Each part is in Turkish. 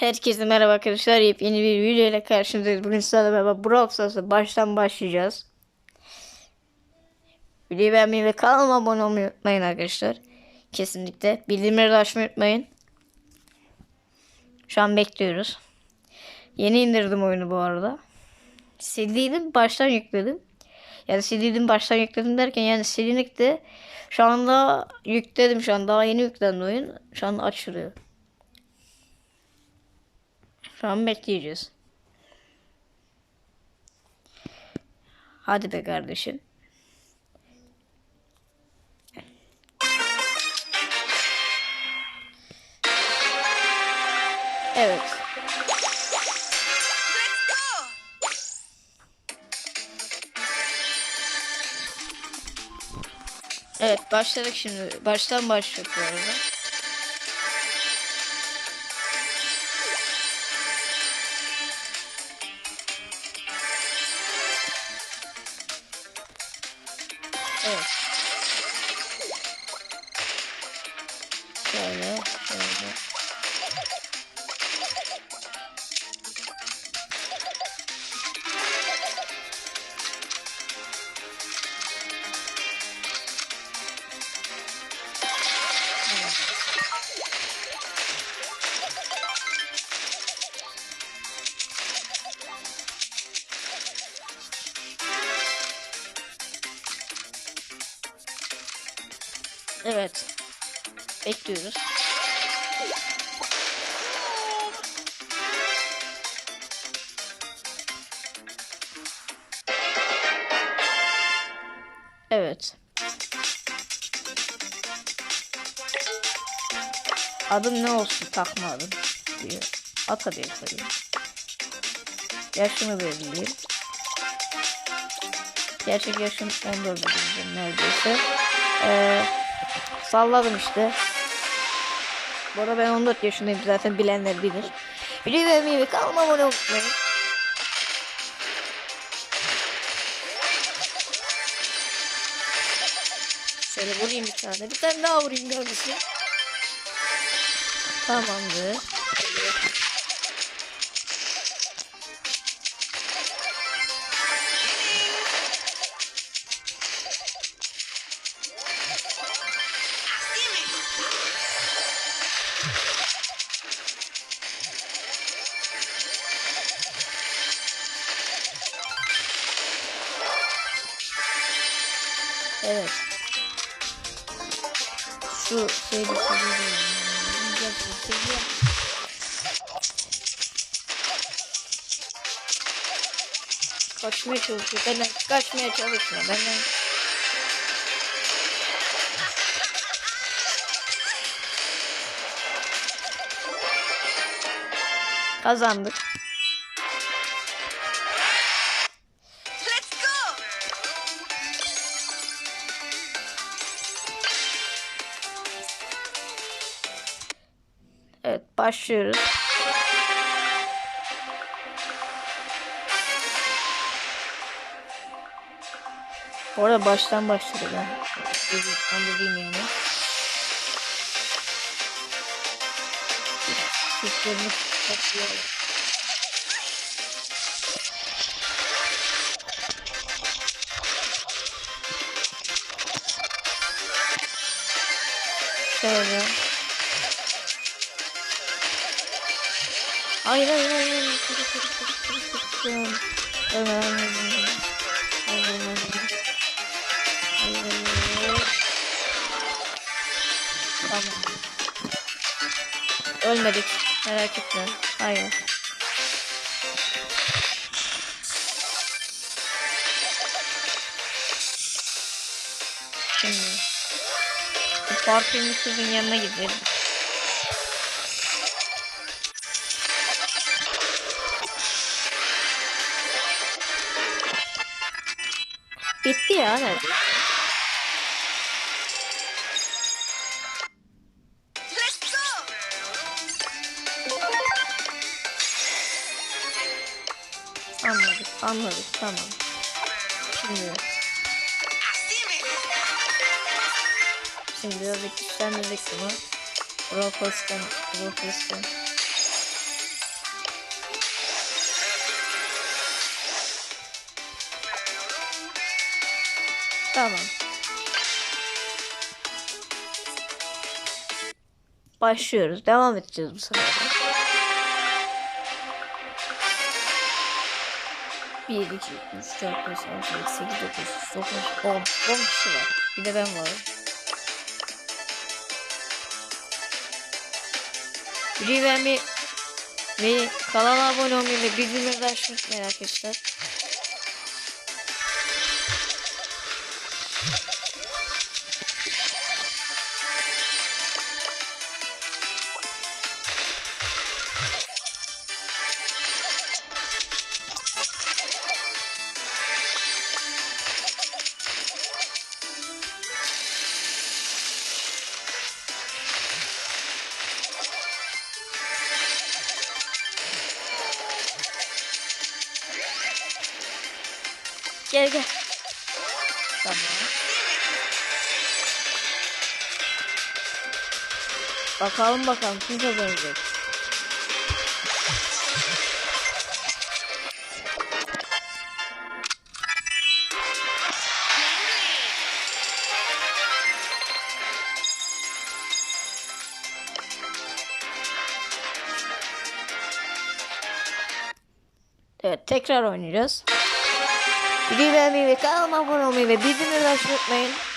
Herkese merhaba arkadaşlar. Yepyeni bir video ile karşınızdayız. Bugün sizlerle beraber Brawl Stars'a baştan başlayacağız. Videoyu beğenmeyi ve kanalıma abone olmayı unutmayın arkadaşlar. Kesinlikle. Bildirimleri de açmayı unutmayın. Şu an bekliyoruz. Yeni indirdim oyunu bu arada. CD'dim baştan yükledim. Yani CD'dim baştan yükledim derken yani silinlikte şu anda yükledim şu an daha yeni yüklendi oyun. Şu an açılıyor. Şu an bekleyeceğiz. Hadi be kardeşim. Evet. Evet başladık şimdi. Baştan başladık bu arada. Evet. Bekliyoruz. Evet. Adım ne olsun takma adım diyor. Ata diye koyayım. Yaşımı belirleyeyim. Gerçek yaşım 14 diyeceğim neredeyse. Ee, salladım işte. Bu arada ben 14 yaşındayım zaten bilenler bilir. Videoyu beğenmeyi ve kanalıma abone olmayı. Şöyle vurayım bir tane. Bir tane daha vurayım kardeşim. Tamamdır. Evet. Şu. Gerçekten seviyorum. Kaçmaya çalışıyor. Benden kaçmaya çalışma. Benden kazandık. Başlıyoruz. Bu arada baştan başladı ben. Anladığım yani. Seslerini topluyorum. Şöyle. Hayır, hayır, hayır. Tamam. Ölmedik. Merak etme. Hayır. Şimdi. Parfümlü kızın yanına gidelim. Ya nerede? Let's go! Anladık, anladık, tamam. Şimdi, şimdi biraz güçlendirdik bunu. Profesyon, profesyon. Tamam. Başlıyoruz. Devam edeceğiz bu sefer. de. 1, 2, 3, 4, 5, 6, 7, 8, 9, 9, 10. 10 kişi var. Bir de ben varım. Videoyu beğenmeyi ve kanala abone olmayı ve bildirimleri açmayı unutmayın arkadaşlar. Bakalım bakalım kim kazanacak. Evet tekrar oynayacağız. Beğenmeyi ve kanalıma abone olmayı ve bildirimleri açmayı unutmayın.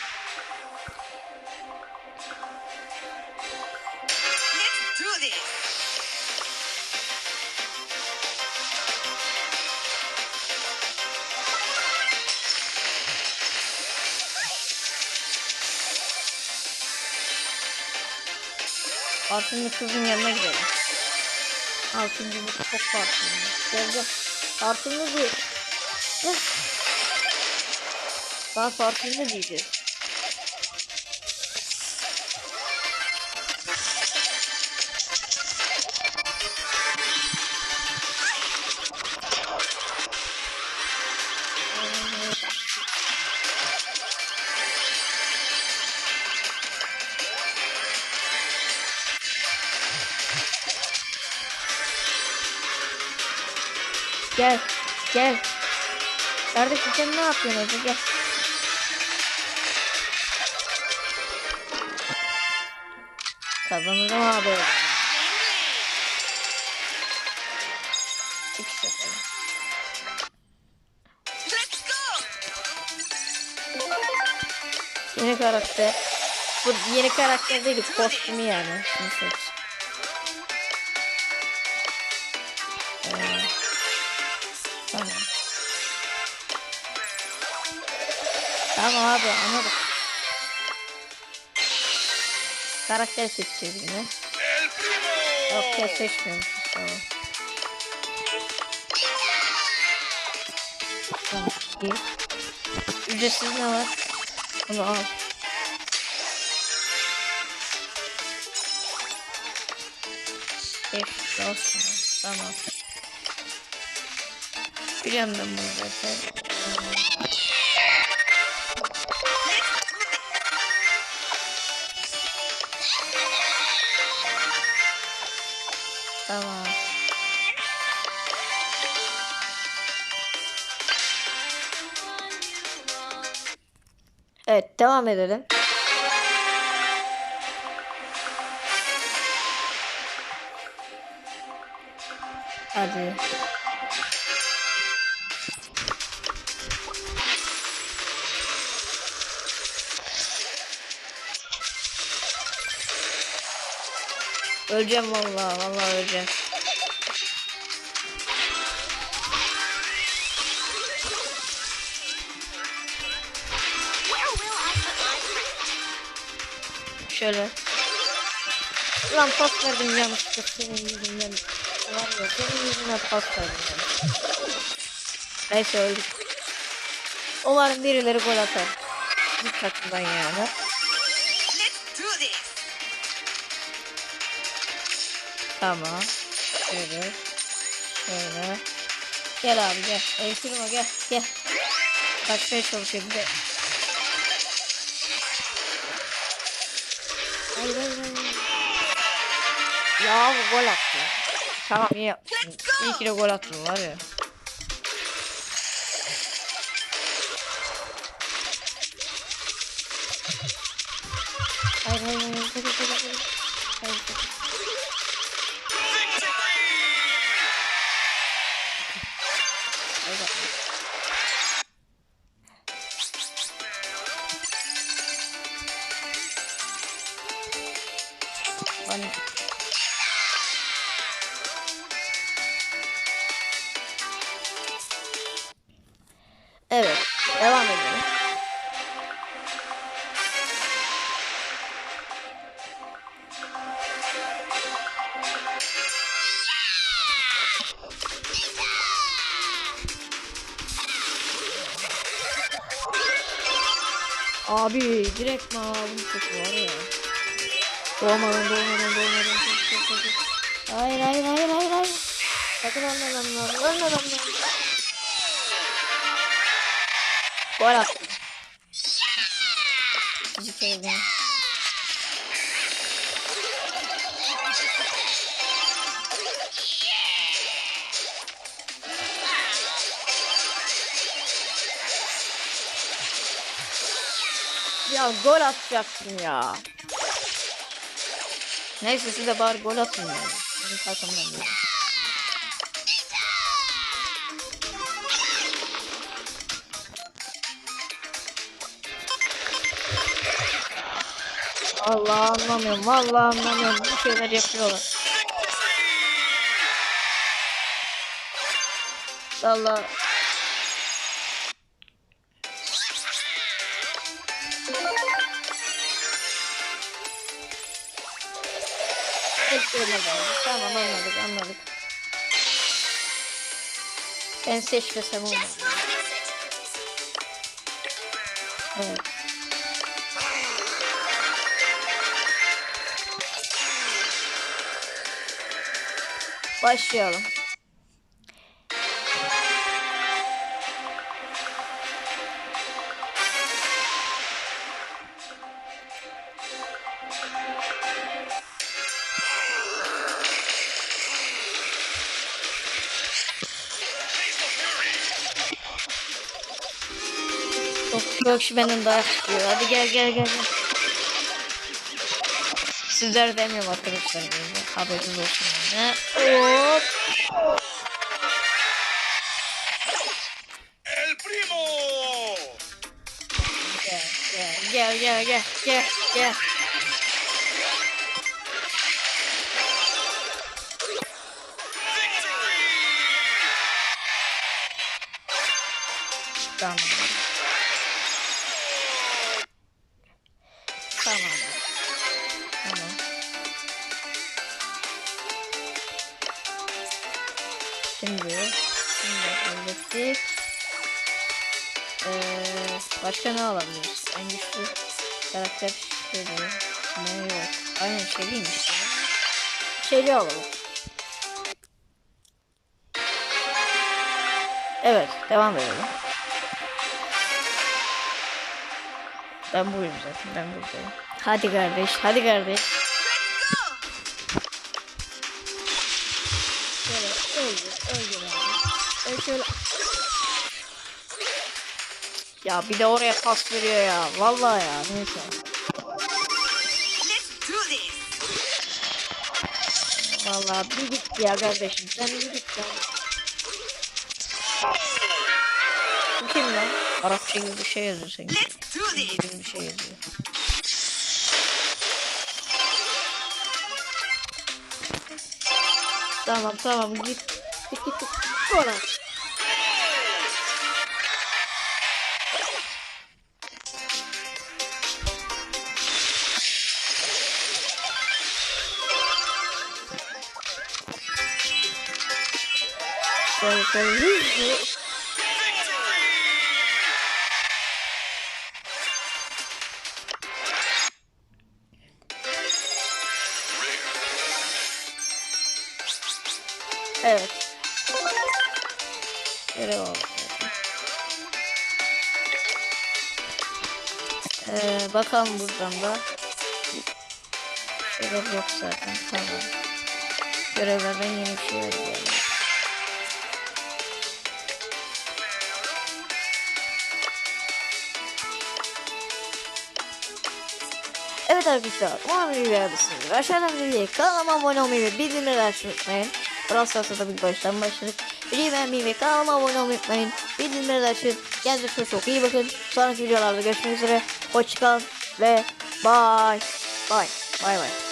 Altıncı kızın yanına gidelim. Altıncı bu çok farklı. Gel gel. Değil. Gel. Daha farkında diyeceğiz. Gel. Gel. Kardeşim sen ne yapıyorsun orada? Gel. Kazanırım abi. Let's go. Yeni karakter. Bu yeni karakter değil, kostümü yani. Şunu seç. Tamam abi anladık. Karakter seçeceğiz yine. Yok ya seçmiyormuşuz tamam. Tamam. Ücretsiz ne var? Bunu al. Beş olsun. Tamam. Biliyorum ben bunu zaten. Tamam. Evet devam edelim. Hadi. Öleceğim vallahi vallahi öleceğim. Şöyle. Lan pas verdim yanlışlıkla senin yüzünden. Var ya senin yüzünden pas verdim ben. Neyse öldük. Umarım birileri gol atar. Bir takımdan yani. Let's do this. Tamam. Şöyle. Şöyle. Gel abi gel. Enstrüma gel. Gel. Kaçmaya çalışıyor bir de. Ay, ay, ay. Ya bu gol attı. Tamam iyi. İyi ki de gol attın var ya. Hayır hayır hayır. Hayır hayır hayır. Hayır hayır. Abi direkt aldım çok var ya. Doğmadan doğmadan doğmadan çok çok çok. Hayır hayır hayır hayır hayır. Sakın ölmemem lazım. Ölmemem lazım. Gol attım. İkinci kere Gol atacaktım ya. Neyse siz de bari gol atın yani. Benim takımdan değil. Allah anlamıyorum. Vallahi anlamıyorum. Bir şeyler yapıyorlar. Vallahi Just not fix it. Evet. Başlayalım. Kişi benden dayak istiyor. Hadi gel gel gel. gel. Sizler demiyorum arkadaşlar böyle. Haberiniz olsun yani. Hop. ¡El primo! Gel gel gel gel gel gel. Tamam. Ne alabiliriz? En güçlü karakter şeydi. Ne yok. Aynen şeyliymiş. Şeyli alalım. Evet, devam edelim. Ben buyum zaten, ben buradayım. Hadi kardeş, hadi kardeş. Şöyle öldür, öldür abi. Öyle şöyle. Ya bir de oraya pas veriyor ya. Vallahi ya, neyse. Vallahi bir git ya kardeşim, sen bir git ya. Bu kim lan? Arapça gibi bir şey yazıyor this. gibi bir şey yazıyor. Tamam tamam git. Git git git. Sonra. Hızlı. Evet. Görev. Ee, bakalım buradan da. Görev yok zaten. Tamam. Görevlerden yeni bir şey öğrenelim. Arkadaşlar umarım videoyu beğenmişsinizdir. Aşağıdan videoyu kanalıma abone olmayı ve bildirimleri açmayı unutmayın. Brawl Stars'a tabii baştan başladık. Videoyu beğenmeyi ve kanalıma abone olmayı unutmayın. Bildirimleri açın. Kendinize çok iyi bakın. Sonraki videolarda görüşmek üzere. Hoşçakalın ve bye. Bye. Bye bye.